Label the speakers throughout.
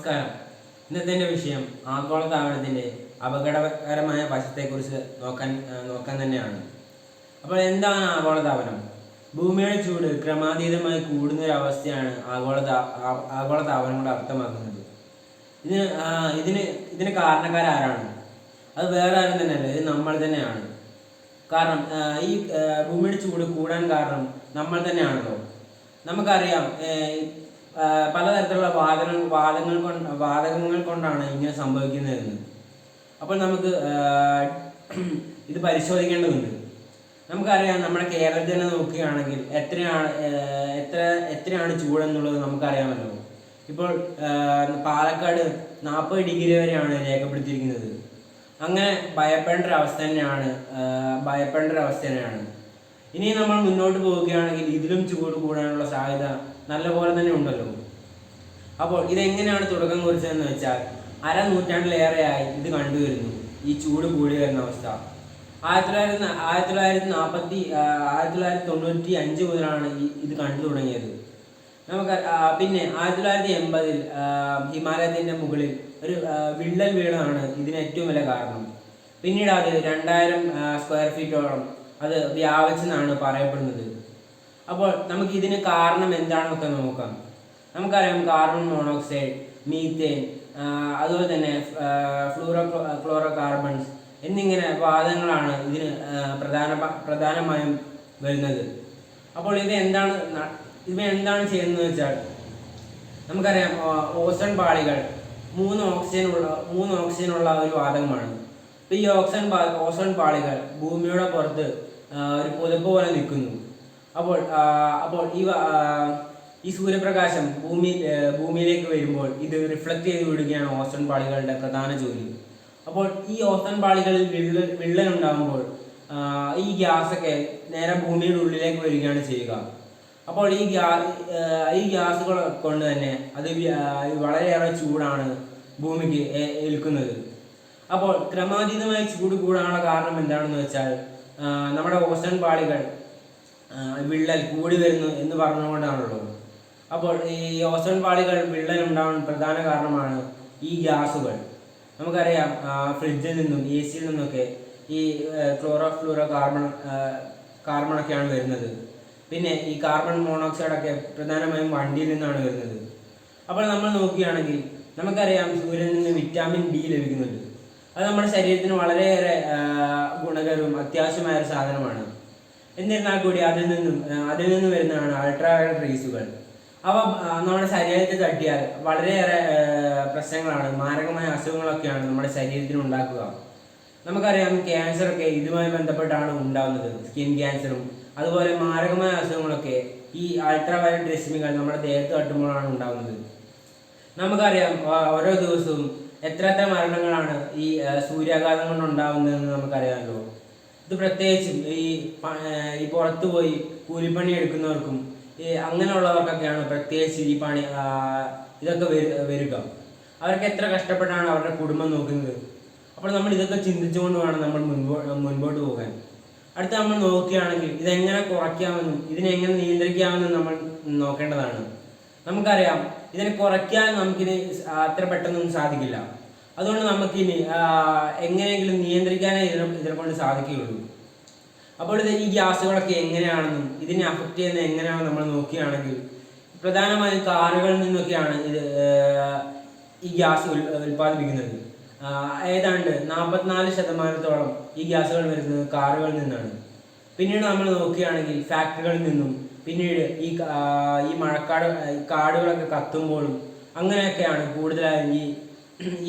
Speaker 1: നമസ്കാരം. ഇന്നത്തെ വിഷയം ആഗോളതാപനത്തിന്റെ അപകടകരമായ വശത്തെക്കുറിച്ച് നോക്കാൻ നോക്കാൻ തന്നെയാണ്. അപ്പോൾ എന്താണ് ആഗോളതാപനം? ഭൂമിയുടെ ചൂട് ക്രമാതീതമായി കൂടുന്ന അവസ്ഥയാണ് ആഗോളതാ ആഗോളതാപനം കൊണ്ട് അർത്ഥമാക്കുന്നത്. ഇതിന് ഇതിന് ഇതിന് കാരണക്കാരാരാണ്? അത് വേറെ ആരും തന്നെയല്ല ഇത് നമ്മൾ തന്നെയാണ്. കാരണം ഈ ഭൂമിയുടെ ചൂട് കൂടാൻ കാരണം നമ്മൾ തന്നെയാണല്ലോ. നമുക്കറിയാം പലതരത്തിലുള്ള വാദങ്ങൾ വാദങ്ങൾ കൊണ്ട് വാതകങ്ങൾ കൊണ്ടാണ് ഇങ്ങനെ സംഭവിക്കുന്നതെന്ന്. അപ്പോൾ നമുക്ക് ഇത് പരിശോധിക്കേണ്ടതുണ്ട്. നമുക്കറിയാം നമ്മുടെ കേരളത്തിൽ തന്നെ നോക്കുകയാണെങ്കിൽ എത്രയാണ് എത്ര എത്രയാണ് ചൂടെന്നുള്ളത് നമുക്കറിയാമല്ലോ. ഇപ്പോൾ പാലക്കാട് നാൽപ്പത് ഡിഗ്രി വരെയാണ് രേഖപ്പെടുത്തിയിരിക്കുന്നത്. അങ്ങനെ ഭയപ്പെടേണ്ട ഒരു അവസ്ഥ തന്നെയാണ് ഭയപ്പെടേണ്ട ഒരു അവസ്ഥ തന്നെയാണ്. ഇനി നമ്മൾ മുന്നോട്ട് പോവുകയാണെങ്കിൽ ഇതിലും ചൂട് കൂടാനുള്ള സാധ്യത നല്ലപോലെ തന്നെ ഉണ്ടല്ലോ. അപ്പോൾ ഇതെങ്ങനെയാണ് തുടക്കം കുറിച്ചതെന്ന് വെച്ചാൽ അര നൂറ്റാണ്ടിലേറെയായി ഇത് കണ്ടുവരുന്നു ഈ ചൂട് കൂടി വരുന്ന അവസ്ഥ. ആയിരത്തി തൊള്ളായിരത്തി ആയിരത്തി തൊള്ളായിരത്തി നാൽപ്പത്തി ആയിരത്തി തൊള്ളായിരത്തി തൊണ്ണൂറ്റി അഞ്ച് മുതലാണ് ഈ ഇത് കണ്ടു തുടങ്ങിയത്. നമുക്ക് പിന്നെ ആയിരത്തി തൊള്ളായിരത്തി എൺപതിൽ ഹിമാലയത്തിന്റെ മുകളിൽ ഒരു വിള്ളൽ വീണതാണ് ഇതിന് ഏറ്റവും വലിയ കാരണം. പിന്നീട് അത് രണ്ടായിരം സ്ക്വയർ ഫീറ്റോളം അത് വ്യാപിച്ചെന്നാണ് പറയപ്പെടുന്നത്. അപ്പോൾ നമുക്ക് ഇതിന് കാരണം എന്താണെന്നൊക്കെ നോക്കാം. നമുക്കറിയാം കാർബൺ മോണോക്സൈഡ് മീത്തേൻ അതുപോലെ തന്നെ ഫ്ലൂറോ ക്ലോറോ കാർബൺസ് എന്നിങ്ങനെ വാദങ്ങളാണ് ഇതിന് പ്രധാന പ്രധാനമായും വരുന്നത്. അപ്പോൾ ഇത് എന്താണ് ഇവ എന്താണ് ചെയ്യുന്നത് വെച്ചാൽ നമുക്കറിയാം ഓക്സൺ പാളികൾ മൂന്ന് ഓക്സിജൻ ഉള്ള മൂന്ന് ഓക്സിജൻ ഉള്ള ഒരു വാതകമാണ്. അപ്പോൾ ഈ ഓക്സിജൻ ഓസോൺ പാളികൾ ഭൂമിയുടെ പുറത്ത് ഒരു പുതപ്പ് പോലെ നിൽക്കുന്നു. അപ്പോൾ അപ്പോൾ ഈ ഈ സൂര്യപ്രകാശം ഭൂമി ഭൂമിയിലേക്ക് വരുമ്പോൾ ഇത് റിഫ്ലക്റ്റ് ചെയ്ത് വിടുകയാണ് ഓസോൺ പാളികളുടെ പ്രധാന ജോലി. അപ്പോൾ ഈ ഓസോൺ പാളികളിൽ വിള്ളൽ വിള്ളൽ ഉണ്ടാകുമ്പോൾ ഈ ഗ്യാസൊക്കെ നേരെ ഭൂമിയുടെ ഉള്ളിലേക്ക് വരികയാണ് ചെയ്യുക. അപ്പോൾ ഈ ഗ്യാ ഈ ഗ്യാസുകൾ കൊണ്ട് തന്നെ അത് വളരെയേറെ ചൂടാണ് ഭൂമിക്ക് ഏൽക്കുന്നത്. അപ്പോൾ ക്രമാതീതമായി ചൂട് കൂടാനുള്ള കാരണം എന്താണെന്ന് വെച്ചാൽ നമ്മുടെ ഓസൺ പാളികൾ വിള്ളൽ കൂടി വരുന്നു എന്ന് പറഞ്ഞുകൊണ്ടാണല്ലോ അപ്പോൾ ഈ ഓസോൺ പാളികൾ വിള്ളൽ ഉണ്ടാവാൻ പ്രധാന കാരണമാണ് ഈ ഗ്യാസുകൾ. നമുക്കറിയാം ഫ്രിഡ്ജിൽ നിന്നും എ സിയിൽ നിന്നൊക്കെ ഈ ക്ലോറോ ഫ്ലൂറോ കാർബൺ കാർബണൊക്കെയാണ് വരുന്നത്. പിന്നെ ഈ കാർബൺ മോണോക്സൈഡൊക്കെ പ്രധാനമായും വണ്ടിയിൽ നിന്നാണ് വരുന്നത്. അപ്പോൾ നമ്മൾ നോക്കുകയാണെങ്കിൽ നമുക്കറിയാം സൂര്യനിൽ നിന്ന് വിറ്റാമിൻ ഡി ലഭിക്കുന്നുണ്ട്. അത് നമ്മുടെ ശരീരത്തിന് വളരെയേറെ ഗുണകരവും അത്യാവശ്യമായ ഒരു സാധനമാണ്. എന്നിരുന്നാൽ കൂടി അതിൽ നിന്നും അതിൽ നിന്ന് വരുന്നതാണ് അൾട്രാവയലറ്റ് റേസുകൾ അവ നമ്മുടെ ശരീരത്തിൽ തട്ടിയാൽ വളരെയേറെ പ്രശ്നങ്ങളാണ് മാരകമായ അസുഖങ്ങളൊക്കെയാണ് നമ്മുടെ ശരീരത്തിന് ഉണ്ടാക്കുക. നമുക്കറിയാം ക്യാൻസർ ഒക്കെ ഇതുമായി ബന്ധപ്പെട്ടാണ് ഉണ്ടാകുന്നത് സ്കിൻ ക്യാൻസറും. അതുപോലെ മാരകമായ അസുഖങ്ങളൊക്കെ ഈ അൾട്രാവയലറ്റ് രശ്മികൾ നമ്മുടെ ദേഹത്ത് തട്ടുമ്പോഴാണ് ഉണ്ടാകുന്നത് നമുക്കറിയാം ഓരോ ദിവസവും എത്ര എത്ര മരണങ്ങളാണ് ഈ സൂര്യാഘാതം കൊണ്ട് ഉണ്ടാകുന്നതെന്ന് നമുക്കറിയാമല്ലോ. ഇത് പ്രത്യേകിച്ചും ഈ ഈ പുറത്തു പോയി കൂലിപ്പണി എടുക്കുന്നവർക്കും ഈ അങ്ങനെയുള്ളവർക്കൊക്കെയാണ് പ്രത്യേകിച്ച് ഈ പണി ഇതൊക്കെ വരു- വരിക. അവർക്ക് എത്ര കഷ്ടപ്പെട്ടാണ് അവരുടെ കുടുംബം നോക്കുന്നത്. അപ്പോൾ നമ്മൾ ഇതൊക്കെ ചിന്തിച്ചുകൊണ്ട് വേണം നമ്മൾ മുൻപോ മുൻപോട്ട് പോകാൻ. അടുത്ത നമ്മൾ നോക്കുകയാണെങ്കിൽ ഇതെങ്ങനെ കുറയ്ക്കാമെന്നും ഇതിനെങ്ങനെ നിയന്ത്രിക്കാമെന്നും നമ്മൾ നോക്കേണ്ടതാണ്. നമുക്കറിയാം ഇതിനെ കുറയ്ക്കാൻ നമുക്കിനി അത്ര പെട്ടെന്നൊന്നും സാധിക്കില്ല. അതുകൊണ്ട് നമുക്കിനി എങ്ങനെയെങ്കിലും നിയന്ത്രിക്കാനേ ഇതിനെ ഇതിനെ കൊണ്ട് സാധിക്കുകയുള്ളൂ. അപ്പോൾ ഇത് ഈ ഗ്യാസുകളൊക്കെ എങ്ങനെയാണെന്നും ഇതിനെ അഫക്റ്റ് ചെയ്യുന്ന എങ്ങനെയാണെന്ന് നമ്മൾ നോക്കുകയാണെങ്കിൽ പ്രധാനമായും കാറുകളിൽ നിന്നൊക്കെയാണ് ഇത് ഈ ഗ്യാസ് ഉൽ- ഉൽപ്പാദിപ്പിക്കുന്നത്. ഏതാണ്ട് നാൽപ്പത്തിനാല് ശതമാനത്തോളം ഈ ഗ്യാസുകൾ വരുന്നത് കാറുകളിൽ നിന്നാണ്. പിന്നീട് നമ്മൾ നോക്കുകയാണെങ്കിൽ ഫാക്ടറികളിൽ നിന്നും പിന്നീട് ഈ ഈ മഴക്കാട് കാടുകളൊക്കെ കത്തുമ്പോഴും അങ്ങനെയൊക്കെയാണ് കൂടുതലായും ഈ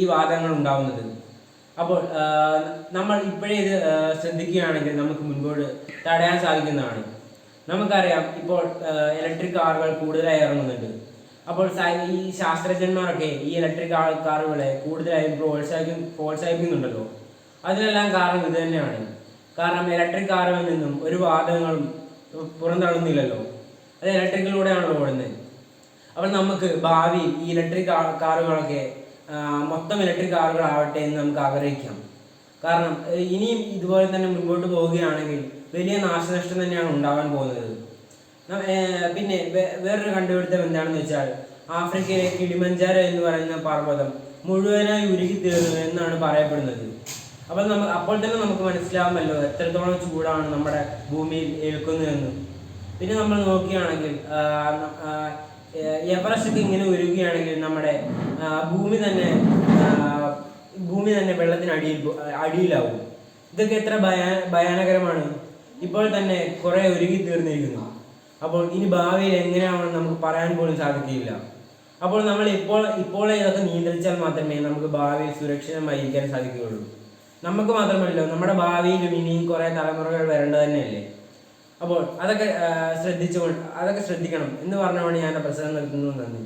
Speaker 1: ഈ വാദങ്ങൾ ഉണ്ടാവുന്നത്. അപ്പോൾ നമ്മൾ ഇപ്പോഴേ ഇത് ശ്രദ്ധിക്കുകയാണെങ്കിൽ നമുക്ക് മുൻപോട്ട് തടയാൻ സാധിക്കുന്നതാണ്. നമുക്കറിയാം ഇപ്പോൾ ഇലക്ട്രിക് കാറുകൾ കൂടുതലായി ഇറങ്ങുന്നുണ്ട്. അപ്പോൾ ഈ ശാസ്ത്രജ്ഞന്മാരൊക്കെ ഈ ഇലക്ട്രിക് കാറുകളെ കൂടുതലായും പ്രോത്സാഹിക്കും പ്രോത്സാഹിപ്പിക്കുന്നുണ്ടല്ലോ. അതിനെല്ലാം കാരണം ഇത് തന്നെയാണ്. കാരണം ഇലക്ട്രിക് കാറിൽ നിന്നും ഒരു വാതകങ്ങളും പുറന്തള്ളുന്നില്ലല്ലോ. അത് ഇലക്ട്രിക്കിലൂടെയാണല്ലോ ഓടുന്നത്. അപ്പോൾ നമുക്ക് ഭാവി ഈ ഇലക്ട്രിക് കാറുകളൊക്കെ മൊത്തം ഇലക്ട്രിക് കാറുകളാവട്ടെ എന്ന് നമുക്ക് ആഗ്രഹിക്കാം. കാരണം ഇനിയും ഇതുപോലെ തന്നെ മുൻപോട്ട് പോവുകയാണെങ്കിൽ വലിയ നാശനഷ്ടം തന്നെയാണ് ഉണ്ടാവാൻ പോകുന്നത്. പിന്നെ വേറൊരു കണ്ടുപിടുത്തം എന്താണെന്ന് വെച്ചാൽ ആഫ്രിക്കയിലെ കിളിമഞ്ചാരോ എന്ന് പറയുന്ന പർവതം മുഴുവനായി ഉരുകി തീർന്നു എന്നാണ് പറയപ്പെടുന്നത്. അപ്പോൾ നമ്മൾ അപ്പോൾ തന്നെ നമുക്ക് മനസ്സിലാവുമല്ലോ എത്രത്തോളം ചൂടാണ് നമ്മുടെ ഭൂമിയിൽ ഏൽക്കുന്നതെന്ന്. പിന്നെ നമ്മൾ നോക്കുകയാണെങ്കിൽ എവറസ്റ്റ് ഇങ്ങനെ ഉരുകുകയാണെങ്കിൽ നമ്മുടെ ഭൂമി തന്നെ ഭൂമി തന്നെ വെള്ളത്തിന് അടിയിൽ അടിയിലാവും. ഇതൊക്കെ എത്ര ഭയാ ഭയാനകരമാണ്. ഇപ്പോൾ തന്നെ കുറെ ഒരുങ്ങി തീർന്നിരിക്കുന്നു. അപ്പോൾ ഇനി ഭാവിയിൽ എങ്ങനെയാണെന്ന് നമുക്ക് പറയാൻ പോലും സാധിക്കില്ല അപ്പോൾ നമ്മൾ ഇപ്പോൾ ഇപ്പോൾ ഇതൊക്കെ നിയന്ത്രിച്ചാൽ മാത്രമേ നമുക്ക് ഭാവിയിൽ സുരക്ഷിതമായി ഇരിക്കാൻ സാധിക്കുകയുള്ളൂ. നമുക്ക് മാത്രമല്ല നമ്മുടെ ഭാവിയിലും ഇനിയും കുറേ തലമുറകൾ വരേണ്ടത് തന്നെയല്ലേ? അപ്പോൾ അതൊക്കെ ശ്രദ്ധിച്ചുകൊണ്ട് അതൊക്കെ ശ്രദ്ധിക്കണം എന്ന് പറഞ്ഞുകൊണ്ട് ഞാൻ പ്രസംഗം നിർത്തുന്നു. നന്ദി.